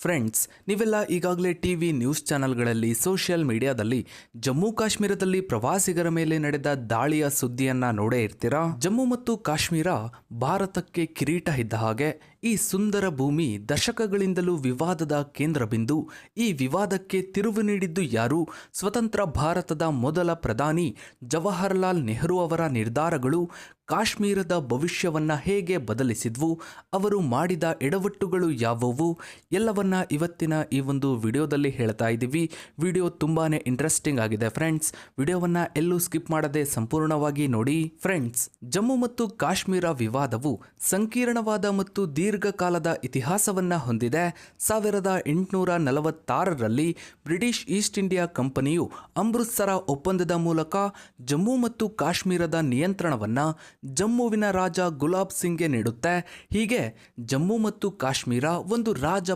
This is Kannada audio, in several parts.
ಫ್ರೆಂಡ್ಸ್ ನೀವೆಲ್ಲ ಈಗಾಗಲೇ ಟಿ ವಿ ನ್ಯೂಸ್ ಚಾನೆಲ್ಗಳಲ್ಲಿ ಸೋಷಿಯಲ್ ಮೀಡಿಯಾದಲ್ಲಿ ಜಮ್ಮು ಕಾಶ್ಮೀರದಲ್ಲಿ ಪ್ರವಾಸಿಗರ ಮೇಲೆ ನಡೆದ ದಾಳಿಯ ಸುದ್ದಿಯನ್ನ ನೋಡೇ ಇರ್ತೀರಾ? ಜಮ್ಮು ಮತ್ತು ಕಾಶ್ಮೀರ ಭಾರತಕ್ಕೆ ಕಿರೀಟ ಇದ್ದ ಹಾಗೆ ಈ ಸುಂದರ ಭೂಮಿ ದಶಕಗಳಿಂದಲೂ ವಿವಾದದ ಕೇಂದ್ರ ಬಿಂದು. ಈ ವಿವಾದಕ್ಕೆ ತಿರುವು ನೀಡಿದ್ದು ಯಾರು? ಸ್ವತಂತ್ರ ಭಾರತದ ಮೊದಲ ಪ್ರಧಾನಿ ಜವಾಹರ್ಲಾಲ್ ನೆಹರು ಅವರ ನಿರ್ಧಾರಗಳು ಕಾಶ್ಮೀರದ ಭವಿಷ್ಯವನ್ನ ಹೇಗೆ ಬದಲಿಸಿದ್ವು? ಅವರು ಮಾಡಿದ ಎಡವಟ್ಟುಗಳು ಯಾವುವು? ಎಲ್ಲವನ್ನ ಇವತ್ತಿನ ಈ ಒಂದು ವಿಡಿಯೋದಲ್ಲಿ ಹೇಳ್ತಾ ಇದ್ದೀವಿ. ವಿಡಿಯೋ ತುಂಬಾನೇ ಇಂಟ್ರೆಸ್ಟಿಂಗ್ ಆಗಿದೆ ಫ್ರೆಂಡ್ಸ್ ವಿಡಿಯೋವನ್ನ ಎಲ್ಲೂ ಸ್ಕಿಪ್ ಮಾಡದೆ ಸಂಪೂರ್ಣವಾಗಿ ನೋಡಿ ಫ್ರೆಂಡ್ಸ್ ಜಮ್ಮು ಮತ್ತು ಕಾಶ್ಮೀರ ವಿವಾದವು ಸಂಕೀರ್ಣವಾದ ಮತ್ತು ದೀರ್ಘಕಾಲದ ಇತಿಹಾಸವನ್ನ ಹೊಂದಿದೆ. ಸಾವಿರದ ಎಂಟುನೂರ ನಲವತ್ತಾರರಲ್ಲಿ ಬ್ರಿಟಿಷ್ ಈಸ್ಟ್ ಇಂಡಿಯಾ ಕಂಪನಿಯು ಅಮೃತ್ಸರ ಒಪ್ಪಂದದ ಮೂಲಕ ಜಮ್ಮು ಮತ್ತು ಕಾಶ್ಮೀರದ ನಿಯಂತ್ರಣವನ್ನ ಜಮ್ಮುವಿನ ರಾಜ ಗುಲಾಬ್ ಸಿಂಗ್ಗೆ ನೀಡುತ್ತೆ. ಹೀಗೆ ಜಮ್ಮು ಮತ್ತು ಕಾಶ್ಮೀರ ಒಂದು ರಾಜ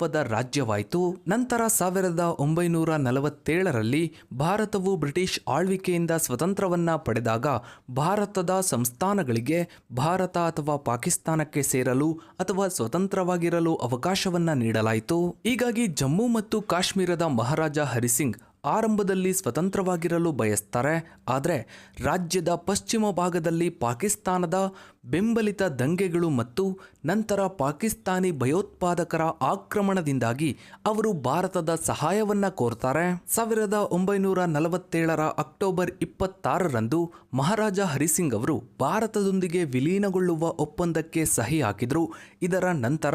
ಪ್ರಭುತ್ವದ ರಾಜ್ಯವಾಯಿತು. ನಂತರ ಸಾವಿರದ ಒಂಬೈನೂರ ನಲವತ್ತೇಳರಲ್ಲಿ ಭಾರತವು ಬ್ರಿಟಿಷ್ ಆಳ್ವಿಕೆಯಿಂದ ಸ್ವತಂತ್ರವನ್ನ ಪಡೆದಾಗ ಭಾರತದ ಸಂಸ್ಥಾನಗಳಿಗೆ ಭಾರತ ಅಥವಾ ಪಾಕಿಸ್ತಾನಕ್ಕೆ ಸೇರಲು ಅಥವಾ ಸ್ವತಂತ್ರವಾಗಿರಲು ಅವಕಾಶವನ್ನ ನೀಡಲಾಯಿತು. ಹೀಗಾಗಿ ಜಮ್ಮು ಮತ್ತು ಕಾಶ್ಮೀರದ ಮಹಾರಾಜ ಹರಿಸಿಂಗ್ ಆರಂಭದಲ್ಲಿ ಸ್ವತಂತ್ರವಾಗಿರಲು ಬಯಸ್ತಾರೆ, ಆದರೆ ರಾಜ್ಯದ ಪಶ್ಚಿಮ ಭಾಗದಲ್ಲಿ ಪಾಕಿಸ್ತಾನದ ಬೆಂಬಲಿತ ದಂಗೆಗಳು ಮತ್ತು ನಂತರ ಪಾಕಿಸ್ತಾನಿ ಭಯೋತ್ಪಾದಕರ ಆಕ್ರಮಣದಿಂದಾಗಿ ಅವರು ಭಾರತದ ಸಹಾಯವನ್ನು ಕೋರ್ತಾರೆ. ಸಾವಿರದ ಒಂಬೈನೂರ ನಲವತ್ತೇಳರ ಅಕ್ಟೋಬರ್ ಇಪ್ಪತ್ತಾರರಂದು ಮಹಾರಾಜ ಹರಿಸಿಂಗ್ ಅವರು ಭಾರತದೊಂದಿಗೆ ವಿಲೀನಗೊಳ್ಳುವ ಒಪ್ಪಂದಕ್ಕೆ ಸಹಿ ಹಾಕಿದರು. ಇದರ ನಂತರ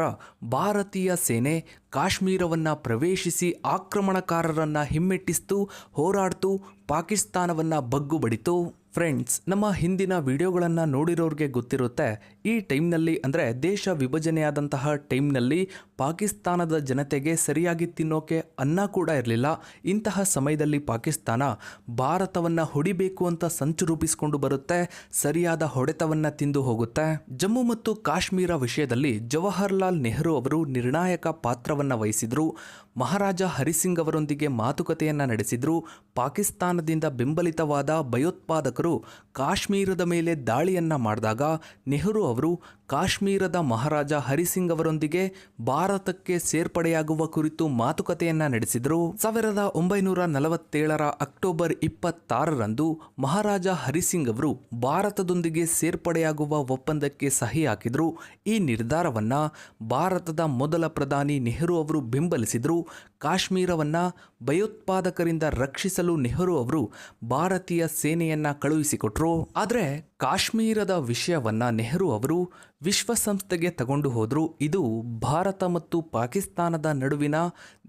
ಭಾರತೀಯ ಸೇನೆ ಕಾಶ್ಮೀರವನ್ನ ಪ್ರವೇಶಿಸಿ ಆಕ್ರಮಣಕಾರರನ್ನು ಹಿಮ್ಮೆಟ್ಟಿಸ್ತು ಹೋರಾಡ್ತು ಪಾಕಿಸ್ತಾನವನ್ನು ಬಗ್ಗು ಬಡಿತು ಫ್ರೆಂಡ್ಸ್ ನಮ್ಮ ಹಿಂದಿನ ವಿಡಿಯೋಗಳನ್ನು ನೋಡಿರೋರಿಗೆ ಗೊತ್ತಿರುತ್ತೆ, ಈ ಟೈಮ್ನಲ್ಲಿ ಅಂದರೆ ದೇಶ ವಿಭಜನೆಯಾದಂತಹ ಟೈಮ್ನಲ್ಲಿ ಪಾಕಿಸ್ತಾನದ ಜನತೆಗೆ ಸರಿಯಾಗಿ ತಿನ್ನೋಕೆ ಅನ್ನ ಕೂಡ ಇರಲಿಲ್ಲ. ಇಂತಹ ಸಮಯದಲ್ಲಿ ಪಾಕಿಸ್ತಾನ ಭಾರತವನ್ನು ಹೊಡಿಬೇಕು ಅಂತ ಸಂಚು ರೂಪಿಸಿಕೊಂಡು ಬರುತ್ತೆ, ಸರಿಯಾದ ಹೊಡೆತವನ್ನು ತಿಂದು ಹೋಗುತ್ತೆ. ಜಮ್ಮು ಮತ್ತು ಕಾಶ್ಮೀರ ವಿಷಯದಲ್ಲಿ ಜವಾಹರ್ಲಾಲ್ ನೆಹರು ಅವರು ನಿರ್ಣಾಯಕ ಪಾತ್ರವನ್ನು ವಹಿಸಿದ್ರು. ಮಹಾರಾಜ ಹರಿಸಿಂಗ್ ಅವರೊಂದಿಗೆ ಮಾತುಕತೆಯನ್ನ ನಡೆಸಿದ್ರು. ಪಾಕಿಸ್ತಾನದಿಂದ ಬೆಂಬಲಿತವಾದ ಭಯೋತ್ಪಾದಕರು ಕಾಶ್ಮೀರದ ಮೇಲೆ ದಾಳಿಯನ್ನ ಮಾಡಿದಾಗ ನೆಹರು ಅವರು ಕಾಶ್ಮೀರದ ಮಹಾರಾಜ ಹರಿಸಿಂಗ್ ಅವರೊಂದಿಗೆ ಭಾರತಕ್ಕೆ ಸೇರ್ಪಡೆಯಾಗುವ ಕುರಿತು ಮಾತುಕತೆಯನ್ನ ನಡೆಸಿದರು. ಸಾವಿರದ ಒಂಬೈನೂರ ನಲವತ್ತೇಳರ ಅಕ್ಟೋಬರ್ ಇಪ್ಪತ್ತಾರರಂದು ಮಹಾರಾಜ ಹರಿಸಿಂಗ್ ಅವರು ಭಾರತದೊಂದಿಗೆ ಸೇರ್ಪಡೆಯಾಗುವ ಒಪ್ಪಂದಕ್ಕೆ ಸಹಿ ಹಾಕಿದರು. ಈ ನಿರ್ಧಾರವನ್ನ ಭಾರತದ ಮೊದಲ ಪ್ರಧಾನಿ ನೆಹರು ಅವರು ಬೆಂಬಲಿಸಿದರು. ಕಾಶ್ಮೀರವನ್ನ ಭಯೋತ್ಪಾದಕರಿಂದ ರಕ್ಷಿಸಲು ನೆಹರು ಅವರು ಭಾರತೀಯ ಸೇನೆಯನ್ನ ಕಳುಹಿಸಿಕೊಟ್ರು. ಆದರೆ ಕಾಶ್ಮೀರದ ವಿಷಯವನ್ನ ನೆಹರು ಅವರು ವಿಶ್ವಸಂಸ್ಥೆಗೆ ತಗೊಂಡು ಹೋದರೂ. ಇದು ಭಾರತ ಮತ್ತು ಪಾಕಿಸ್ತಾನದ ನಡುವಿನ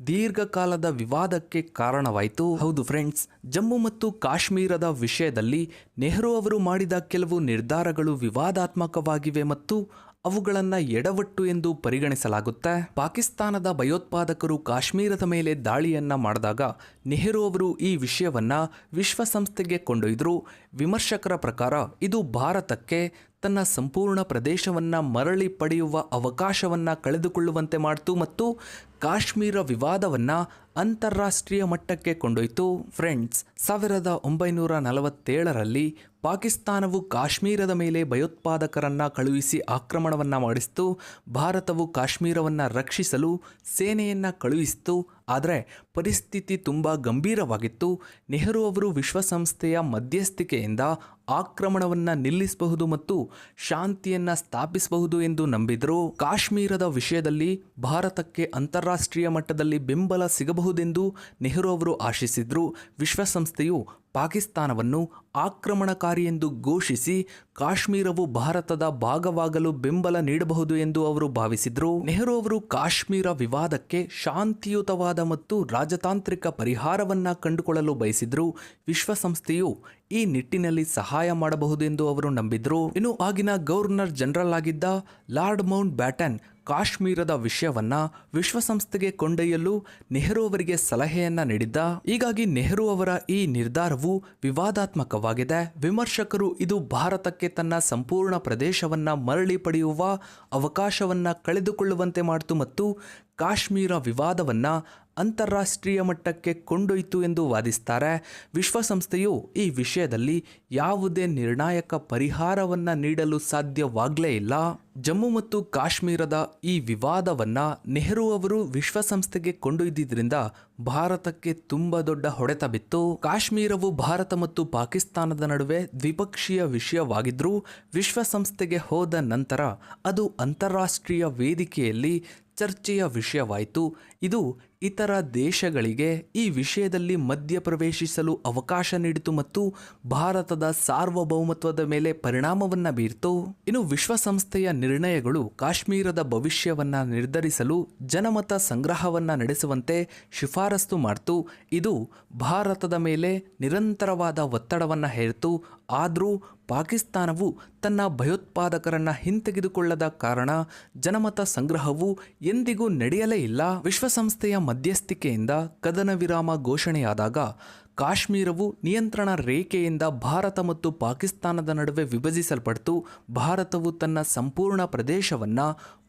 ದೀರ್ಘಕಾಲದ ವಿವಾದಕ್ಕೆ ಕಾರಣವಾಯಿತು. ಹೌದು ಫ್ರೆಂಡ್ಸ್, ಜಮ್ಮು ಮತ್ತು ಕಾಶ್ಮೀರದ ವಿಷಯದಲ್ಲಿ ನೆಹರು ಅವರು ಮಾಡಿದ ಕೆಲವು ನಿರ್ಧಾರಗಳು ವಿವಾದಾತ್ಮಕವಾಗಿವೆ ಮತ್ತು ಅವುಗಳನ್ನು ಎಡವಟ್ಟು ಎಂದು ಪರಿಗಣಿಸಲಾಗುತ್ತೆ. ಪಾಕಿಸ್ತಾನದ ಭಯೋತ್ಪಾದಕರು ಕಾಶ್ಮೀರದ ಮೇಲೆ ದಾಳಿಯನ್ನ ಮಾಡಿದಾಗ ನೆಹರು ಅವರು ಈ ವಿಷಯವನ್ನ ವಿಶ್ವಸಂಸ್ಥೆಗೆ ಕೊಂಡೊಯ್ದರು. ವಿಮರ್ಶಕರ ಪ್ರಕಾರ ಇದು ಭಾರತಕ್ಕೆ ತನ್ನ ಸಂಪೂರ್ಣ ಪ್ರದೇಶವನ್ನು ಮರಳಿ ಪಡೆಯುವ ಅವಕಾಶವನ್ನು ಕಳೆದುಕೊಳ್ಳುವಂತೆ ಮಾಡಿತು ಮತ್ತು ಕಾಶ್ಮೀರ ವಿವಾದವನ್ನು ಅಂತಾರಾಷ್ಟ್ರೀಯ ಮಟ್ಟಕ್ಕೆ ಕೊಂಡೊಯ್ತು ಫ್ರೆಂಡ್ಸ್. ಸಾವಿರದ ಒಂಬೈನೂರ ನಲವತ್ತೇಳರಲ್ಲಿ ಪಾಕಿಸ್ತಾನವು ಕಾಶ್ಮೀರದ ಮೇಲೆ ಭಯೋತ್ಪಾದಕರನ್ನು ಕಳುಹಿಸಿ ಆಕ್ರಮಣವನ್ನು ಮಾಡಿಸಿತು. ಭಾರತವು ಕಾಶ್ಮೀರವನ್ನು ರಕ್ಷಿಸಲು ಸೇನೆಯನ್ನು ಕಳುಹಿಸಿತು. ಆದರೆ ಪರಿಸ್ಥಿತಿ ತುಂಬ ಗಂಭೀರವಾಗಿತ್ತು. ನೆಹರು ಅವರು ವಿಶ್ವಸಂಸ್ಥೆಯ ಮಧ್ಯಸ್ಥಿಕೆಯಿಂದ ಆಕ್ರಮಣವನ್ನು ನಿಲ್ಲಿಸಬಹುದು ಮತ್ತು ಶಾಂತಿಯನ್ನು ಸ್ಥಾಪಿಸಬಹುದು ಎಂದು ನಂಬಿದರು. ಕಾಶ್ಮೀರದ ವಿಷಯದಲ್ಲಿ ಭಾರತಕ್ಕೆ ಅಂತಾರಾಷ್ಟ್ರೀಯ ಮಟ್ಟದಲ್ಲಿ ಬೆಂಬಲ ಸಿಗಬಹುದೆಂದು ನೆಹರು ಅವರು ಆಶಿಸಿದ್ರು. ವಿಶ್ವಸಂಸ್ಥೆಯು ಪಾಕಿಸ್ತಾನವನ್ನು ಆಕ್ರಮಣಕಾರಿ ಎಂದು ಘೋಷಿಸಿ ಕಾಶ್ಮೀರವು ಭಾರತದ ಭಾಗವಾಗಲು ಬೆಂಬಲ ನೀಡಬಹುದು ಎಂದು ಅವರು ಭಾವಿಸಿದ್ರು. ನೆಹರು ಅವರು ಕಾಶ್ಮೀರ ವಿವಾದಕ್ಕೆ ಶಾಂತಿಯುತವಾದ ಮತ್ತು ರಾಜತಾಂತ್ರಿಕ ಪರಿಹಾರವನ್ನ ಕಂಡುಕೊಳ್ಳಲು ಬಯಸಿದ್ರು. ವಿಶ್ವಸಂಸ್ಥೆಯು ಈ ನಿಟ್ಟಿನಲ್ಲಿ ಸಹಾಯ ಮಾಡಬಹುದೆಂದು ಅವರು ನಂಬಿದ್ರು. ಇನ್ನು ಆಗಿನ ಗವರ್ನರ್ ಜನರಲ್ ಆಗಿದ್ದ ಲಾರ್ಡ್ ಮೌಂಟ್ ಬ್ಯಾಟನ್ ಕಾಶ್ಮೀರದ ವಿಷಯವನ್ನ ವಿಶ್ವಸಂಸ್ಥೆಗೆ ಕೊಂಡೊಯ್ಯಲು ನೆಹರು ಅವರಿಗೆ ಸಲಹೆಯನ್ನ ನೀಡಿದ್ದ, ಹೀಗಾಗಿ ನೆಹರು ಅವರ ಈ ನಿರ್ಧಾರವು ವಿವಾದಾತ್ಮಕವಾಗಿದೆ. ವಿಮರ್ಶಕರು ಇದು ಭಾರತಕ್ಕೆ ತನ್ನ ಸಂಪೂರ್ಣ ಪ್ರದೇಶವನ್ನ ಮರಳಿ ಪಡೆಯುವ ಅವಕಾಶವನ್ನ ಕಳೆದುಕೊಳ್ಳುವಂತೆ ಮಾಡಿತು ಮತ್ತು ಕಾಶ್ಮೀರ ವಿವಾದವನ್ನು ಅಂತಾರಾಷ್ಟ್ರೀಯ ಮಟ್ಟಕ್ಕೆ ಕೊಂಡೊಯ್ತು ಎಂದು ವಾದಿಸ್ತಾರೆ. ವಿಶ್ವಸಂಸ್ಥೆಯು ಈ ವಿಷಯದಲ್ಲಿ ಯಾವುದೇ ನಿರ್ಣಾಯಕ ಪರಿಹಾರವನ್ನು ನೀಡಲು ಸಾಧ್ಯವಾಗಲೇ ಇಲ್ಲ. ಜಮ್ಮು ಮತ್ತು ಕಾಶ್ಮೀರದ ಈ ವಿವಾದವನ್ನು ನೆಹರು ಅವರು ವಿಶ್ವಸಂಸ್ಥೆಗೆ ಕೊಂಡೊಯ್ದಿದ್ದರಿಂದ ಭಾರತಕ್ಕೆ ತುಂಬ ದೊಡ್ಡ ಹೊಡೆತ ಬಿತ್ತು. ಕಾಶ್ಮೀರವು ಭಾರತ ಮತ್ತು ಪಾಕಿಸ್ತಾನದ ನಡುವೆ ದ್ವಿಪಕ್ಷೀಯ ವಿಷಯವಾಗಿದ್ದರೂ ವಿಶ್ವಸಂಸ್ಥೆಗೆ ಹೋದ ನಂತರ ಅದು ಅಂತಾರಾಷ್ಟ್ರೀಯ ವೇದಿಕೆಯಲ್ಲಿ ಚರ್ಚೆಯ ವಿಷಯವಾಯಿತು. ಇದು ಇತರ ದೇಶಗಳಿಗೆ ಈ ವಿಷಯದಲ್ಲಿ ಮಧ್ಯಪ್ರವೇಶಿಸಲು ಅವಕಾಶ ನೀಡಿತು ಮತ್ತು ಭಾರತದ ಸಾರ್ವಭೌಮತ್ವದ ಮೇಲೆ ಪರಿಣಾಮವನ್ನು ಬೀರ್ತು. ಇನ್ನು ವಿಶ್ವಸಂಸ್ಥೆಯ ನಿರ್ಣಯಗಳು ಕಾಶ್ಮೀರದ ಭವಿಷ್ಯವನ್ನು ನಿರ್ಧರಿಸಲು ಜನಮತ ಸಂಗ್ರಹವನ್ನು ನಡೆಸುವಂತೆ ಶಿಫಾರಸ್ತು ಮಾಡ್ತು. ಇದು ಭಾರತದ ಮೇಲೆ ನಿರಂತರವಾದ ಒತ್ತಡವನ್ನು ಹೇರಿತು. ಆದರೂ ಪಾಕಿಸ್ತಾನವು ತನ್ನ ಭಯೋತ್ಪಾದಕರನ್ನ ಹಿಂತೆಗೆದುಕೊಳ್ಳದ ಕಾರಣ ಜನಮತ ಸಂಗ್ರಹವು ಎಂದಿಗೂ ನಡೆಯಲೇ ಇಲ್ಲ. ವಿಶ್ವಸಂಸ್ಥೆಯ ಮಧ್ಯಸ್ಥಿಕೆಯಿಂದ ಕದನ ವಿರಾಮ ಘೋಷಣೆಯಾದಾಗ ಕಾಶ್ಮೀರವು ನಿಯಂತ್ರಣ ರೇಖೆಯಿಂದ ಭಾರತ ಮತ್ತು ಪಾಕಿಸ್ತಾನದ ನಡುವೆ ವಿಭಜಿಸಲ್ಪಡ್ತು. ಭಾರತವು ತನ್ನ ಸಂಪೂರ್ಣ ಪ್ರದೇಶವನ್ನ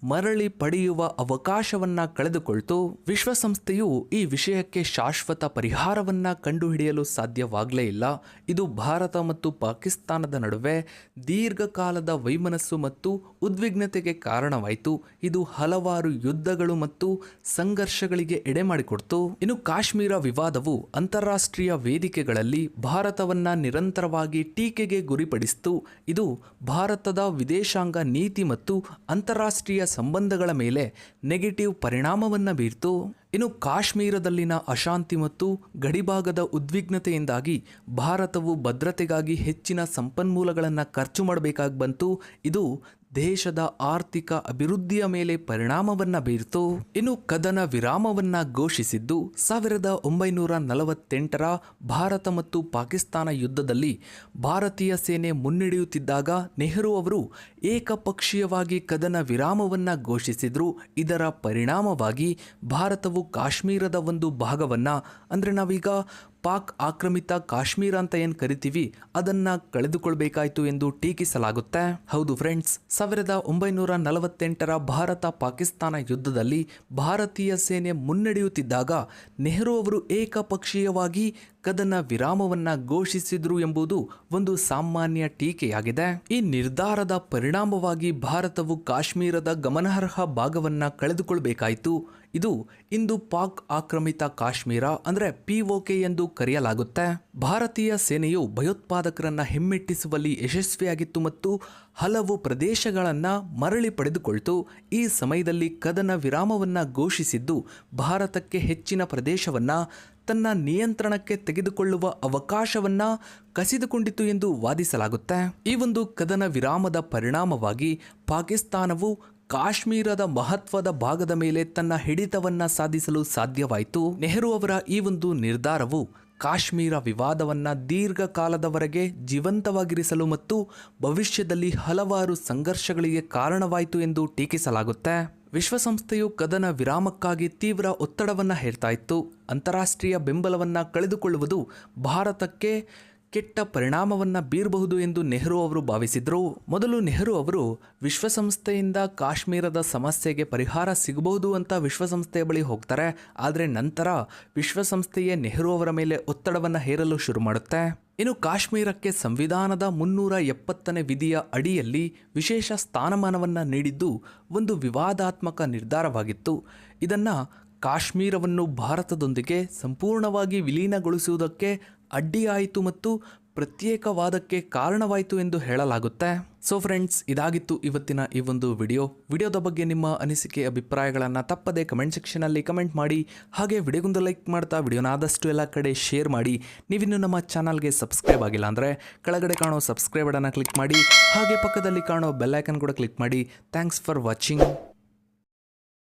ಮರಳಿ ಪಡೆಯುವ ಅವಕಾಶವನ್ನ ಕಳೆದುಕೊಳ್ತು. ವಿಶ್ವಸಂಸ್ಥೆಯು ಈ ವಿಷಯಕ್ಕೆ ಶಾಶ್ವತ ಪರಿಹಾರವನ್ನ ಕಂಡುಹಿಡಿಯಲು ಸಾಧ್ಯವಾಗಲೇ ಇಲ್ಲ. ಇದು ಭಾರತ ಮತ್ತು ಪಾಕಿಸ್ತಾನದ ನಡುವೆ ದೀರ್ಘಕಾಲದ ವೈಮನಸ್ಸು ಮತ್ತು ಉದ್ವಿಗ್ನತೆಗೆ ಕಾರಣವಾಯಿತು. ಇದು ಹಲವಾರು ಯುದ್ಧಗಳು ಮತ್ತು ಸಂಘರ್ಷಗಳಿಗೆ ಎಡೆ ಮಾಡಿಕೊಡ್ತು ಇನ್ನು ಕಾಶ್ಮೀರ ವಿವಾದವು ಅಂತಾರಾಷ್ಟ್ರೀಯ ವೇದಿಕೆಗಳಲ್ಲಿ ಭಾರತವನ್ನ ನಿರಂತರವಾಗಿ ಟೀಕೆಗೆ ಗುರಿಪಡಿಸಿತು. ಇದು ಭಾರತದ ವಿದೇಶಾಂಗ ನೀತಿ ಮತ್ತು ಅಂತಾರಾಷ್ಟ್ರೀಯ ಸಂಬಂಧಗಳ ಮೇಲೆ ನೆಗೆಟಿವ್ ಪರಿಣಾಮವನ್ನು ಬೀರ್ತು. ಇನ್ನು ಕಾಶ್ಮೀರದಲ್ಲಿನ ಅಶಾಂತಿ ಮತ್ತು ಗಡಿಭಾಗದ ಉದ್ವಿಗ್ನತೆಯಿಂದಾಗಿ ಭಾರತವು ಭದ್ರತೆಗಾಗಿ ಹೆಚ್ಚಿನ ಸಂಪನ್ಮೂಲಗಳನ್ನು ಖರ್ಚು ಮಾಡಬೇಕಾಗಿ ಬಂತು. ಇದು ದೇಶದ ಆರ್ಥಿಕ ಅಭಿವೃದ್ಧಿಯ ಮೇಲೆ ಪರಿಣಾಮವನ್ನ ಬೀರಿತು, ಇನ್ನು ಕದನ ವಿರಾಮವನ್ನ ಘೋಷಿಸಿದ್ದು ಸಾವಿರದ ಒಂಬೈನೂರ ನಲವತ್ತೆಂಟರ ಭಾರತ ಮತ್ತು ಪಾಕಿಸ್ತಾನ ಯುದ್ಧದಲ್ಲಿ ಭಾರತೀಯ ಸೇನೆ ಮುನ್ನಡೆಯುತ್ತಿದ್ದಾಗ ನೆಹರು ಅವರು ಏಕಪಕ್ಷೀಯವಾಗಿ ಕದನ ವಿರಾಮವನ್ನ ಘೋಷಿಸಿದ್ರು. ಇದರ ಪರಿಣಾಮವಾಗಿ ಭಾರತವು ಕಾಶ್ಮೀರದ ಒಂದು ಭಾಗವನ್ನ, ಅಂದರೆ ನಾವೀಗ ಪಾಕ್ ಆಕ್ರಮಿತ ಕಾಶ್ಮೀರ ಅಂತ ಏನು ಕರಿತೀವಿ, ಅದನ್ನ ಕಳೆದುಕೊಳ್ಬೇಕಾಯ್ತು ಎಂದು ಟೀಕಿಸಲಾಗುತ್ತೆ. ಹೌದು ಫ್ರೆಂಡ್ಸ್ ಸಾವಿರದ ಒಂಬೈನೂರ ನಲವತ್ತೆಂಟರ ಭಾರತ ಪಾಕಿಸ್ತಾನ ಯುದ್ಧದಲ್ಲಿ ಭಾರತೀಯ ಸೇನೆ ಮುನ್ನಡೆಯುತ್ತಿದ್ದಾಗ ನೆಹರು ಅವರು ಏಕಪಕ್ಷೀಯವಾಗಿ ಕದನ ವಿರಾಮವನ್ನ ಘೋಷಿಸಿದ್ರು ಎಂಬುದು ಒಂದು ಸಾಮಾನ್ಯ ಟೀಕೆಯಾಗಿದೆ. ಈ ನಿರ್ಧಾರದ ಪರಿಣಾಮವಾಗಿ ಭಾರತವು ಕಾಶ್ಮೀರದ ಗಮನಾರ್ಹ ಭಾಗವನ್ನ ಕಳೆದುಕೊಳ್ಬೇಕಾಯಿತು. ಇದು ಇಂದು ಪಾಕ್ ಆಕ್ರಮಿತ ಕಾಶ್ಮೀರ ಅಂದ್ರೆ ಪಿಒಕೆ ಎಂದು ಕರೆಯಲಾಗುತ್ತೆ. ಭಾರತೀಯ ಸೇನೆಯು ಭಯೋತ್ಪಾದಕರನ್ನ ಹಿಮ್ಮೆಟ್ಟಿಸುವಲ್ಲಿ ಯಶಸ್ವಿಯಾಗಿತ್ತು ಮತ್ತು ಹಲವು ಪ್ರದೇಶಗಳನ್ನ ಮರಳಿ ಪಡೆದುಕೊಳ್ತು. ಈ ಸಮಯದಲ್ಲಿ ಕದನ ವಿರಾಮವನ್ನ ಘೋಷಿಸಿದ್ದು ಭಾರತಕ್ಕೆ ಹೆಚ್ಚಿನ ಪ್ರದೇಶವನ್ನ, ತನ್ನ ನಿಯಂತ್ರಣಕ್ಕೆ ತೆಗೆದುಕೊಳ್ಳುವ ಅವಕಾಶವನ್ನ ಕಸಿದುಕೊಂಡಿತು ಎಂದು ವಾದಿಸಲಾಗುತ್ತೆ. ಈ ಒಂದು ಕದನ ವಿರಾಮದ ಪರಿಣಾಮವಾಗಿ ಪಾಕಿಸ್ತಾನವು ಕಾಶ್ಮೀರದ ಮಹತ್ವದ ಭಾಗದ ಮೇಲೆ ತನ್ನ ಹಿಡಿತವನ್ನ ಸಾಧಿಸಲು ಸಾಧ್ಯವಾಯಿತು. ನೆಹರು ಅವರ ಈ ಒಂದು ನಿರ್ಧಾರವು ಕಾಶ್ಮೀರ ವಿವಾದವನ್ನ ದೀರ್ಘಕಾಲದವರೆಗೆ ಜೀವಂತವಾಗಿರಿಸಲು ಮತ್ತು ಭವಿಷ್ಯದಲ್ಲಿ ಹಲವಾರು ಸಂಘರ್ಷಗಳಿಗೆ ಕಾರಣವಾಯಿತು ಎಂದು ಟೀಕಿಸಲಾಗುತ್ತೆ. ವಿಶ್ವಸಂಸ್ಥೆಯು ಕದನ ವಿರಾಮಕ್ಕಾಗಿ ತೀವ್ರ ಒತ್ತಡವನ್ನು ಹೇರ್ತಾ ಇತ್ತು. ಅಂತಾರಾಷ್ಟ್ರೀಯ ಬೆಂಬಲವನ್ನು ಕಳೆದುಕೊಳ್ಳುವುದು ಭಾರತಕ್ಕೆ ಕೆಟ್ಟ ಪರಿಣಾಮವನ್ನು ಬೀರಬಹುದು ಎಂದು ನೆಹರು ಅವರು ಭಾವಿಸಿದರು. ಮೊದಲು ನೆಹರು ಅವರು, ವಿಶ್ವಸಂಸ್ಥೆಯಿಂದ ಕಾಶ್ಮೀರದ ಸಮಸ್ಯೆಗೆ ಪರಿಹಾರ ಸಿಗಬಹುದು ಅಂತ ವಿಶ್ವಸಂಸ್ಥೆಯ ಬಳಿ ಹೋಗ್ತಾರೆ. ಆದರೆ ನಂತರ ವಿಶ್ವಸಂಸ್ಥೆಯೇ ನೆಹರು ಅವರ ಮೇಲೆ ಒತ್ತಡವನ್ನು ಹೇರಲು ಶುರು ಮಾಡುತ್ತೆ. ಇನ್ನು ಕಾಶ್ಮೀರಕ್ಕೆ ಸಂವಿಧಾನದ ಮುನ್ನೂರ ಎಪ್ಪತ್ತನೇ ವಿಧಿಯ ಅಡಿಯಲ್ಲಿ ವಿಶೇಷ ಸ್ಥಾನಮಾನವನ್ನು ನೀಡಿದ್ದು ಒಂದು ವಿವಾದಾತ್ಮಕ ನಿರ್ಧಾರವಾಗಿತ್ತು. ಇದನ್ನು ಕಾಶ್ಮೀರವನ್ನು ಭಾರತದೊಂದಿಗೆ ಸಂಪೂರ್ಣವಾಗಿ ವಿಲೀನಗೊಳಿಸುವುದಕ್ಕೆ ಅಡ್ಡಿಯಾಯಿತು ಮತ್ತು ಪ್ರತ್ಯೇಕವಾದಕ್ಕೆ ಕಾರಣವಾಯಿತು ಎಂದು ಹೇಳಲಾಗುತ್ತೆ. ಸೊ ಫ್ರೆಂಡ್ಸ್ ಇದಾಗಿತ್ತು ಇವತ್ತಿನ ಈ ಒಂದು ವಿಡಿಯೋ. ವಿಡಿಯೋದ ಬಗ್ಗೆ ನಿಮ್ಮ ಅನಿಸಿಕೆ, ಅಭಿಪ್ರಾಯಗಳನ್ನು ತಪ್ಪದೆ ಕಮೆಂಟ್ ಸೆಕ್ಷನಲ್ಲಿ ಕಮೆಂಟ್ ಮಾಡಿ. ಹಾಗೆ ವಿಡಿಯೋಗೊಂದು ಲೈಕ್ ಮಾಡ್ತಾ ವಿಡಿಯೋನ ಆದಷ್ಟು ಎಲ್ಲ ಕಡೆ ಶೇರ್ ಮಾಡಿ. ನೀವಿನ್ನು ನಮ್ಮ ಚಾನಲ್ಗೆ ಸಬ್ಸ್ಕ್ರೈಬ್ ಆಗಿಲ್ಲ ಅಂದರೆ ಕೆಳಗಡೆ ಕಾಣೋ ಸಬ್ಸ್ಕ್ರೈಬ್ ಬಟನ್ನ ಕ್ಲಿಕ್ ಮಾಡಿ. ಹಾಗೆ ಪಕ್ಕದಲ್ಲಿ ಕಾಣೋ ಬೆಲ್ಲೈಕನ್ ಕೂಡ ಕ್ಲಿಕ್ ಮಾಡಿ. Thanks for watching